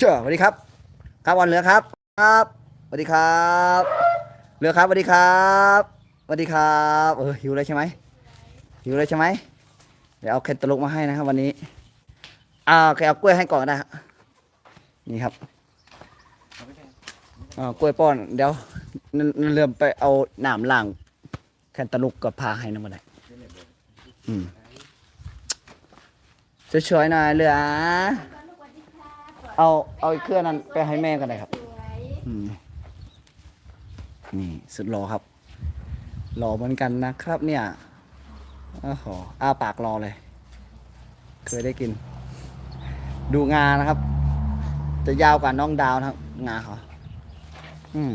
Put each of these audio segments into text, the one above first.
เจ้าสวัสดีครับ ครับวันเหลือครับ ครับสวัสดีครับเหลือครับสวัสดีครับสวัสดีครับเออหิวเลยใช่ไหมหิวเลยใช่ไหมเดี๋ยวเอาแคนตาลูปมาให้นะครับ วันนี้อ่าโอเคเอากล้วยให้ก่อนก็ได้นี่ครับอ่ากล้วยป้อนเดี๋ยวนนเริ่มไปเอาหนามล่างแคนตาลูปกับพาให้น้ำมันได้อืมช่วยๆหน่อยเหลือ เอาเอาอีกเครื่องนั้นไปให้แม่กันเลยครับอืมนี่สุดหล่อครับหล่อเหมือนกันนะครับ เนี่ยโอ้โหอ้าปากรอเลย เคยได้กิน ดูงานะครับ จะยาวกว่าน้องดาวนะครับ งาเขาอืม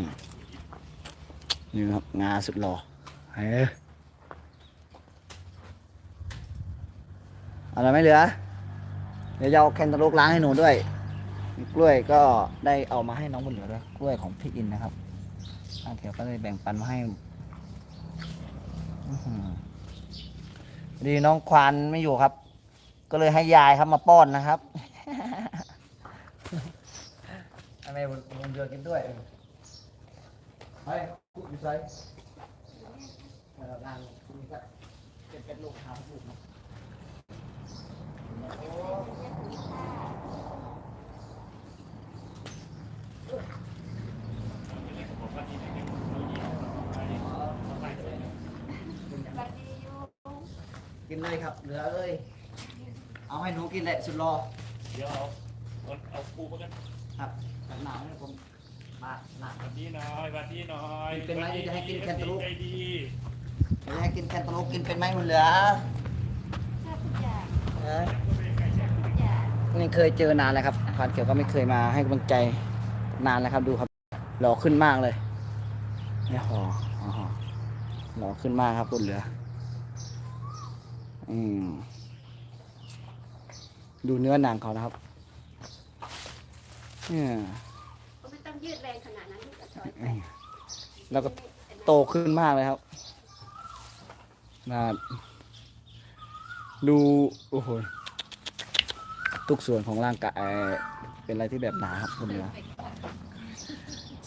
นี่ครับ งาสุดหล่อเฮ้ยอะไรไม่เหลือ เดี๋ยวจะเอาแคนตาลูปล้างให้หนูด้วย กล้วยก็ได้เอามาให้น้องบุญเหลือด้วยกล้วยของพี่อินนะครับอาเขียวก็เลยแบ่งปันมาให้ดีน้องควานไม่อยู่ครับ ก็เลยให้ยายครับมาป้อนนะครับทำไมบุญบุญเดือกินด้วยเฮ้ยพูดอยู่ไสเออล่างนี่ก็เป็นเป็นลูกค้าลูกนะ กินเลยครับ เหลือเอ้ย เอาให้หนูกินแหละสุดรอ เดี๋ยวเอาเอาเอาปูมากันครับกันหนาวเนี่ยผมมาหนักสวัสดีหน่อยสวัสดีหน่อยเป็นไหมจะให้กินแคนตาลูป ใจดีเดี๋ยวให้กินแคนตาลูปกินเป็นไหมมันเหลือเอ้ยนี่เคยเจอนานแล้วครับควานเขียวก็ไม่เคยมาให้กำลังใจนานแล้วครับ ดูครับ หล่อขึ้นมากเลยเนี่ยหออ๋อหล่อขึ้นมากครับคุณเหลืออืม ดูเนื้อหนังเขานะครับเนี่ยก็ไม่ต้องยืดแรงขนาดนั้นที่จะถอยไปแล้วก็โตขึ้นมากเลยครับน่าดู โอ้โห ทุกส่วนของร่างกายเป็นอะไรที่แบบหนาครับคุณเหลือ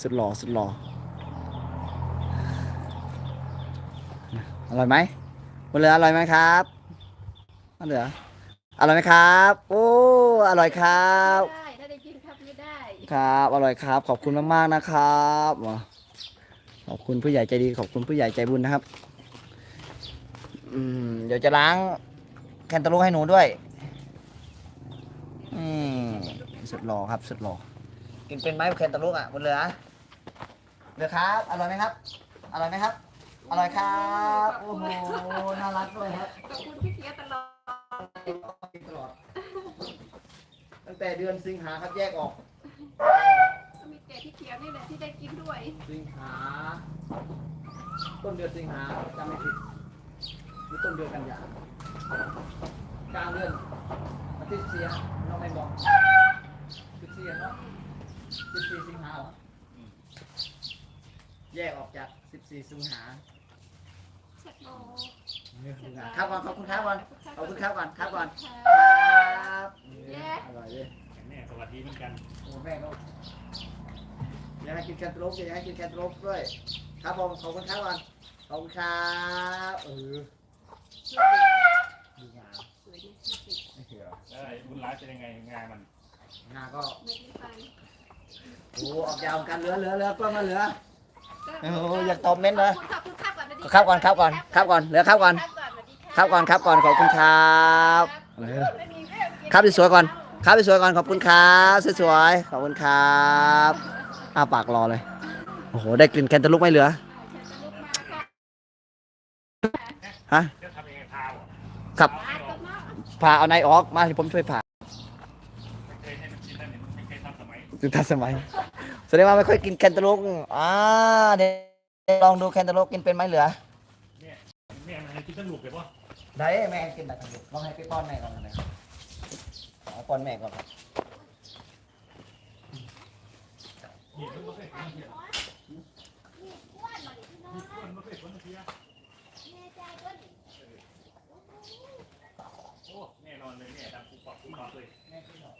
สุดหล่อสุดหล่ออร่อยไหมคุณเหลืออร่อยไหมครับ คุณเหลืออร่อยไหมครับ โอ้ อร่อยครับ ได้ถ้าได้กินครับไม่ได้ครับ อร่อยครับ ขอบคุณมากๆนะครับว้าขอบคุณผู้ใหญ่ใจดี ขอบคุณผู้ใหญ่ใจบุญนะครับ อืม เดี๋ยวจะล้างแคนตาลูปให้หนูด้วย อืมสุดหล่อครับ สุดหล่อ กินเป็นไหมแคนตาลูปอะบนเหลือเหลือครับ อร่อยไหมครับ อร่อยไหมครับ อร่อยครับ โอ้โห น่ารักด้วยครับ ขอบคุณพี่เพียตลอดกิน ตลอด ตั้งแต่เดือนสิงหาครับแยกออกก็มีแต่พี่เพียนี่แหละที่ได้กินด้วย สิงหา ต้นเดือนสิงหาจำไม่ผิดหรือต้นเดือนกันยากลางเดือนอาทิตย์เสียน้องไม่บอกสิบสี่เนาะสิบสี่สิงหาเหรอแยกออกจากสิบสี่สิงหาเช็ดโม ครับก่อนขอบคุณครับก่อนขอบคุณครับก่อนครับก่อนค่ะครับเย้อร่อยเลยแม่สวัสดีเหมือนกันโอ้แม่ก็อยากให้กินแคนตาลูปอยากให้กินแคนตาลูปด้วย ครับผมขอบคุณครับก่อนขอบคุณครับเออดีงามสวยดีไม่เชื่อแล้วไอ้บุญร้ายเป็นยังไงงานมันงาก็ไม่กินฟันโอ้ออกยาวกันเหลือเหลือเหลือกล้องมาเหลือก็โอ้อยากตอบเม้นต์เลยขอบคุณครับก่อนสวัสดี ครับก่อนครับก่อนครับก่อนเหลือครับก่อนครับก่อนครับก่อนขอบคุณครับครับสวยๆก่อนครับสวยๆก่อนขอบคุณครับสวยๆขอบคุณครับอ้าปากรอเลยโอ้โหได้กลิ่นแคนตาลูปไม่เหลือฮะจะทำยังไงพาวอะครับเอาไม่ออกผ่าเอาในออกมาที่ผมช่วยผ่าไม่เคยให้มันกินนั่นเนี่ยไม่เคยทำสมัยถึงทันสมัยแสดงว่าไม่ค่อยกินแคนตาลูปอ่าเดี๋ย ลองดูแคนตาลูปกินเป็นไหมเหลือเนี่ยแม่มันให้กินสนุกเลยป่ะได้แม่กินแต่ขนมลองให้ไปป้อนแม่ก่อนเลยเอาป้อนแม่ก่อนครับนี่มันไม่เคยกินเนี่ยนี่มันไม่เคยกินเสียโอ้แน่นอนเลยเนี่ยดำปุ๊บปับปุ๊บปับเลย แม่กินหน่อย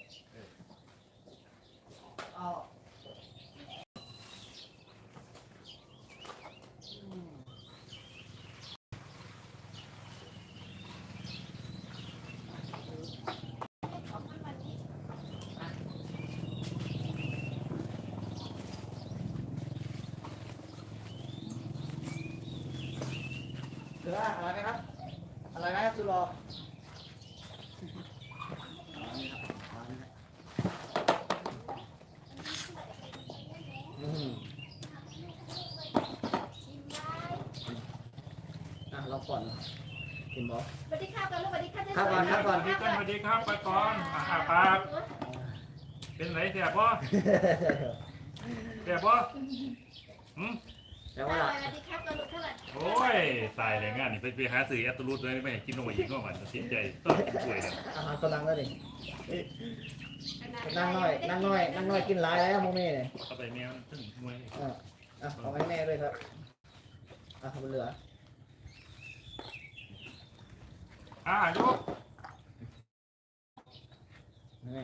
อะไรไหมครับอะไรไหมสุดรออืมอะเราก่อนกินบอสสวัสดีครับกันลูกสวัสดีครับครับก่อนครับก่อนพี่ต้นสวัสดีครับไปก่อนอาหาปากเป็นไรแสบบ่แสบบ่หืมแต่สว่าวัสดีครับกันลูกเท่าไหร่ โอ้ย ตายเลยงานนี่ไปไปหาสื่อแอตรูดเลยไม่ให้กินนมอีกก็มันเสียใจต้องกินกล้วยเลยอาหารกำลังแล้วดินั่งหน่อยนั่งหน่อยนั่งหน่อยกินหลายแล้วโมเม่เนี่ยเอาไปแมวถึงมวยอะอะเอาให้แม่ด้วยครับอะทำเหลืออะยกแม่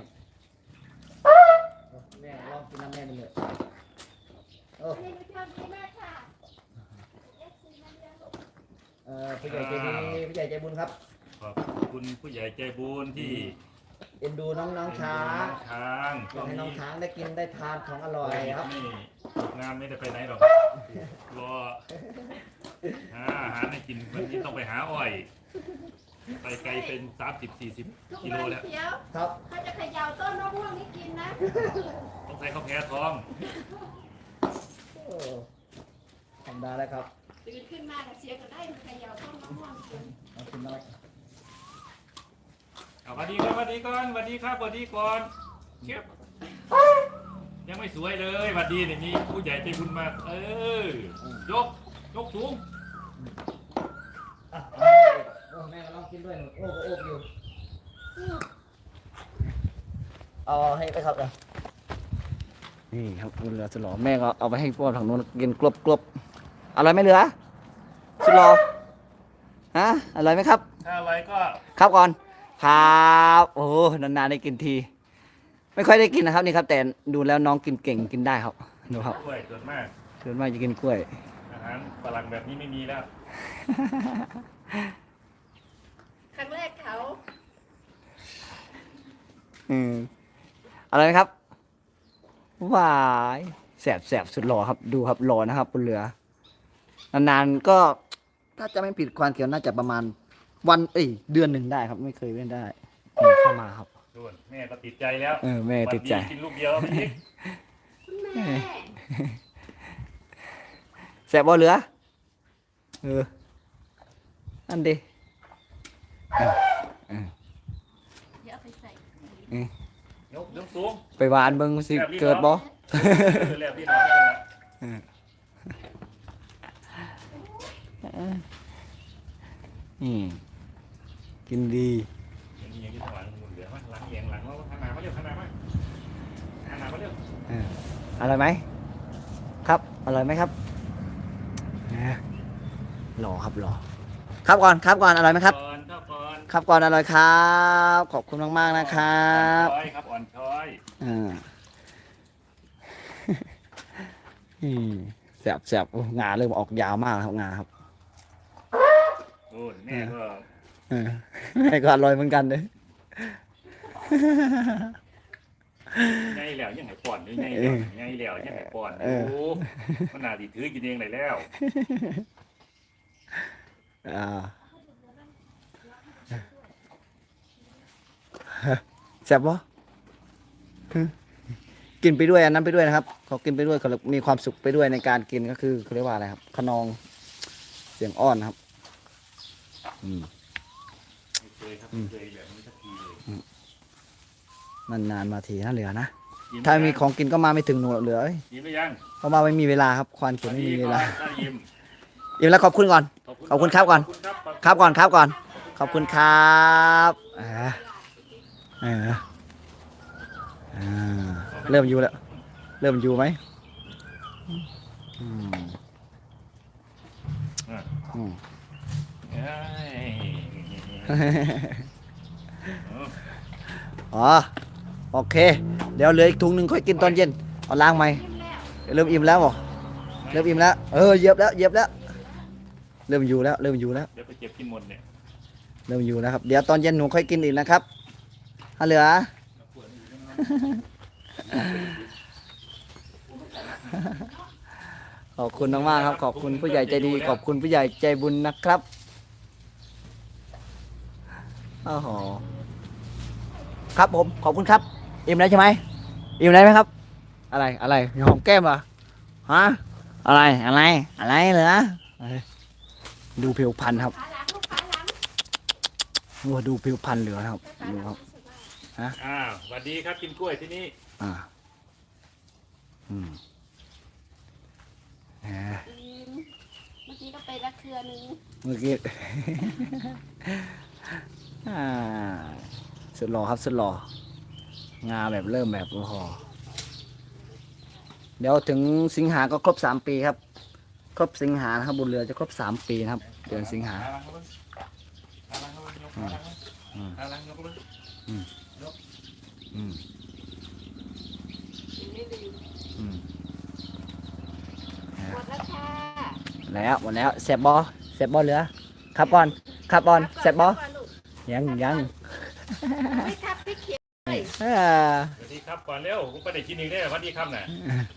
แม่ลองกินน้ำแม่ไปเลยโอ้ นี่ดูชอบดีมากค่ะ เอ่อผู้ใหญ่ใจดีผู้ใหญ่ใจ บุญครับ ขอบคุณผู้ใหญ่ใจบุญที่เอ็นดูน้องน้องๆช้างช้างอยากให้น้องช้างได้กินได้ทานของอร่อยครับ นี่งานไม่ได้ไปไหนหรอกรอหาอาหารให้กินวันนี้ต้องไปหาอ้อย ไปไกลเป็นสามสิบสี่สิบทุกกิโลวันแล้ว เขียวครับ เขาจะเขย่าต้นมะม่วงนี่กินนะ ต้องใส่ข้าวแพ้ท้อง โอ้ธรรมดาแล้วครับ ตื่นขึ้นมาแต่เสียก็ได้เขย่าต้นมะม่วงกิน เอากินน้อยเอาสวัสดีก่อนสวัสดีก่อนสวัสดีครับสวัสดีก่อนเก็บยังไม่สวยเลยสวัสดีเนี่ยมีผู้ใหญ่ใจบุญมาเออยกยกสูงอะเอาให้แม่อีกโอ้แม่ก็ลองกินด้วยหนูโอ้ก็โอ้อยู่เอาให้ไปครับนี่ครับเหลือสุดหล่อแม่ก็เอาไปให้พวกทางนู้นกินกรบกรบๆอร่อยไหมเหลือสุดหล่อ ฮะอร่อยไหมครับ ถ้าอะไรก็ครับก่อนครับโอ้โหนานๆได้กินที ไม่ค่อยได้กินนะครับนี่ครับ แต่ดูแล้วน้องกินเก่งกินได้ครับดูครับด้วยส่วนมากส่วนมากจะกินกล้วย อาหารฝรั่งแบบนี้ไม่มีแล้ว ครั้งแรกเขาอืมอะไรนะครับวายแสบแสบสุดหล่อครับ ดูครับหล่อนะครับบนเรือนานๆก็ ถ้าจะไม่ผิดความเกี่ยวน่าจะประมาณวันเอ้ยเดือนหนึ่งได้ครับ ไม่เคยเว้นได้นี่เข้ามาครับส่วนแม่ก็ติดใจแล้วเออแม่ติดใจ วันนี้กินลูกเดียวเอาไปทิ้งคุณแม่แสบบ่เหลือ เออนั่นดิเดี๋ยวเอาไปใส่ยกยกสูงไปหวานเบิ่งสิเกิดบ่ เออแล้วพี่น้องกันละอืมกินดีอย่างนี้อย่างนี้หลังหมุ นเหลือมั้ยหลังเอียงหลังแล้วขนาดมาเร็วขนาดมาขนาดมาเร็วเอออร่อยไหมครับอร่อยไหมครับนะหล่อครับหล่อครับก่อนครับก่อนอร่อยไหมครับก่อนเข้าก่อนครับก่อนอร่อยครับ ขอบคุณมากๆนะครับอ่อนช้อยครับอ่อนช้อยอ่าอืมแสบแสบโอ้งาเริ่มออกยาวมากแล้วครับงาครับ โอ้ยแม่ก็เออแม่ก็อร่อยเหมือนกันเลยไงแล้วยังไงป่อนนี่ไงแล้วไงแล้วยังไงป่อนเออโอ้มันน่าดีถือกินเองเลยแล้วอ่าแซ่บปะกินไปด้วยอันนั้นไปด้วยนะครับเขากินไปด้วยเขามีความสุขไปด้วยในการกินก็คือเขาเรียกว่าอะไรครับขนองเสียงอ้อนนะครับ อืมไม่เคยครับไม่เคยแบบนี้สักทีเลยนานๆมาทีนะเหลือนะ ยิ้ถ้ามียังของกินก็มาไม่ถึงหนูเหลือเอ้ยยิ้มไปยังเพราะว่าไม่มีเวลาครับ ควานเขียนไม่มีเวลาถ้ายิ้มอิ่มแล้วขอบคุณก่อน ขอบคุณครับก่อน ขอบคุณครับ ครับก่อนครับก่อน ขอบคุณครับอ่าอ่าอ่าเริ่มอยู่แล้ว เริ่มอยู่ไหมอืมอะอืม เอ้ยเอออ๋อโอเค เดี๋ยวเหลืออีกถุงหนึ่งค่อยกินตอนเย็นเอาล้างไหมยิ้มแล้วเริ่มอิ่มแล้วบ่เริ่มอิ่มแล้วเออเหยียบแล้วเหยียบแล้ว เริ่มอยู่แล้ว เริ่มอยู่แล้วเดี๋ยวไปเก็บที่มนเนี่ยเริ่มอยู่แล้วครับ เดี๋ยวตอนเย็นหนูค่อยกินอีกนะครับถ้าเหลือขอบคุณมากๆครับ ขอบคุณผู้ใหญ่ใจดี ขอบคุณผู้ใหญ่ใจบุญนะครับ โอ้โหครับผมขอบคุณครับอิ่มแล้วใช่ไหมอิ่มแล้วไหมครับ อะไรอะไรหอมแก้มเหรอฮะอะไรอะไรอะไรเหรออะไรดูผิวพรรณครับขาหลังลูกขาหลังโอ้ดูผิวพรรณเหลือครับขาดูหลังครับรู้สึกว่าอ้าวสวัสดีครับกินกล้วยที่นี่อ่าอืมแหมอืมเมื่อกี้ก็ไปละเครือนึงเมื่อกี้อ่า สุดหล่อครับสุดหล่องาแบบเริ่มแบบโอ้โหเดี๋ยวถึงสิงหาก็ครบสามปีครับ ครบสิงหานะครับบุญเรือจะครบสามปีนะครับ เดือนสิงหาเขาเบิ่งหาลังเขาเบิ่งยเบิ่งอืมยังไม่ลืมอืมหมดแล้วหมดแล้วเสร็จบอเสร็จบอเหลือครับบอลครับบอลเสร็จบอครับอ ยังยังไม่ครับพี่เขียวอ่าสวัสดีครับก่อนเร็วผมไปได้กินอีกได้อสวัสดีครับน่ะ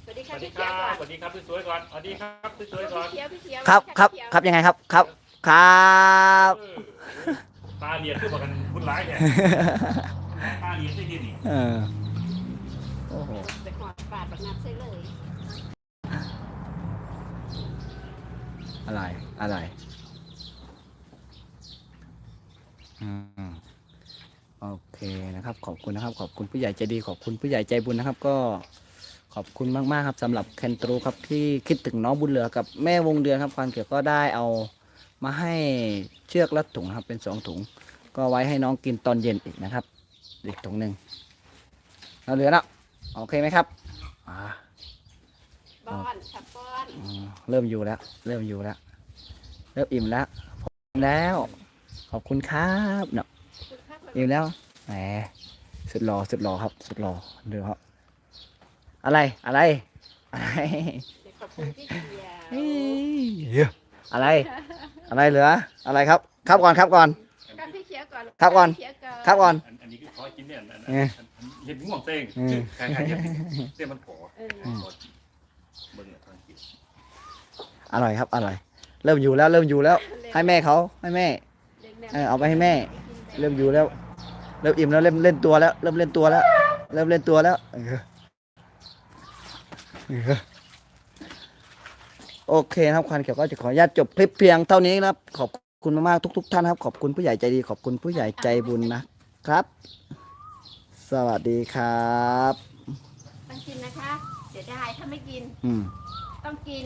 สวัสดีสครับวัสดีพี่คเขียรัวก่อนบสวัสดีครับสวยๆก่อนสวัสดีครับสวยๆก่อนพี่เขียวพี่เขียวครับครับครับยังไงครับครับ ครับเออตาเรียนคือบอกกันคุณร้ายเนี่ยตาเรียนได้ดีนี่เออโอ้โหไปหอดปาดแบบนัดใส่เลยอะไรอะไรอืม โอเคนะครับ ขอบคุณนะครับ ขอบคุณผู้ใหญ่ใจดี ขอบคุณผู้ใหญ่ใจบุญนะครับ ก็ขอบคุณมากๆครับสำหรับแคนตรูครับที่คิดถึงน้องบุญเหลือกับแม่วงเดือนครับควานเขียวก็ได้เอามาให้เชือกและถุงนะครับเป็นสองถุง ก็ไว้ให้น้องกินตอนเย็นอีกนะครับ อีกถุงหนึ่งเราเหลือแล้วโอเคไหมครับอ่าป้อนขับป้อนอืมเริ่มอยู่แล้ว เริ่มอยู่แล้ว เริ่มอิ่มแล้วผมอิ่มแล้วข อบคุณครับเนาะคุณครับอิ่มแล้วแหมสุดหล่อสุดหล่อครับ สุดหล่อเดี๋ยวครับอะไรอะไรอะไรเดี๋ยวขอบคุณพี่เขียวเฮ้ยอะไร อะไรเหลืออะไรครับ ครับก่อนครับก่อนครับพี่เขียวก่อนครับก่อนพี่เขียวก่อนครับก่อนอันอันนี้คือขอกินเนี่ยอันอันเอออันอันเห็ดง่วงเต้งอืมใครใครเห็ดเต้งมันขอเอออืมขอเบิ่งหน่อยทางกินอร่อยครับอร่อย เริ่มอยู่แล้วเริ่มอยู่แล้ว ให้แม่เขาให้แม่ เออเอาไปให้แม่ เริ่มอยู่แล้ว เริ่มอิ่มแล้วเริ่มเล่นตัวแล้ว เริ่มเล่นตัวแล้ว เริ่มเล่นตัวแล้วเออเออโอเคนะครับควันเขียวก็จะขออนุญาตจบคลิปเพียงเท่านี้นะครับ ขอบคุณมากๆทุก ๆ ท่านครับ ขอบคุณผู้ใหญ่ใจดี ขอบคุณผู้ใหญ่ใจบุญนะครับ สวัสดีครับ ต้องกินนะคะ เสียดายถ้าไม่กินอืม ต้องกิน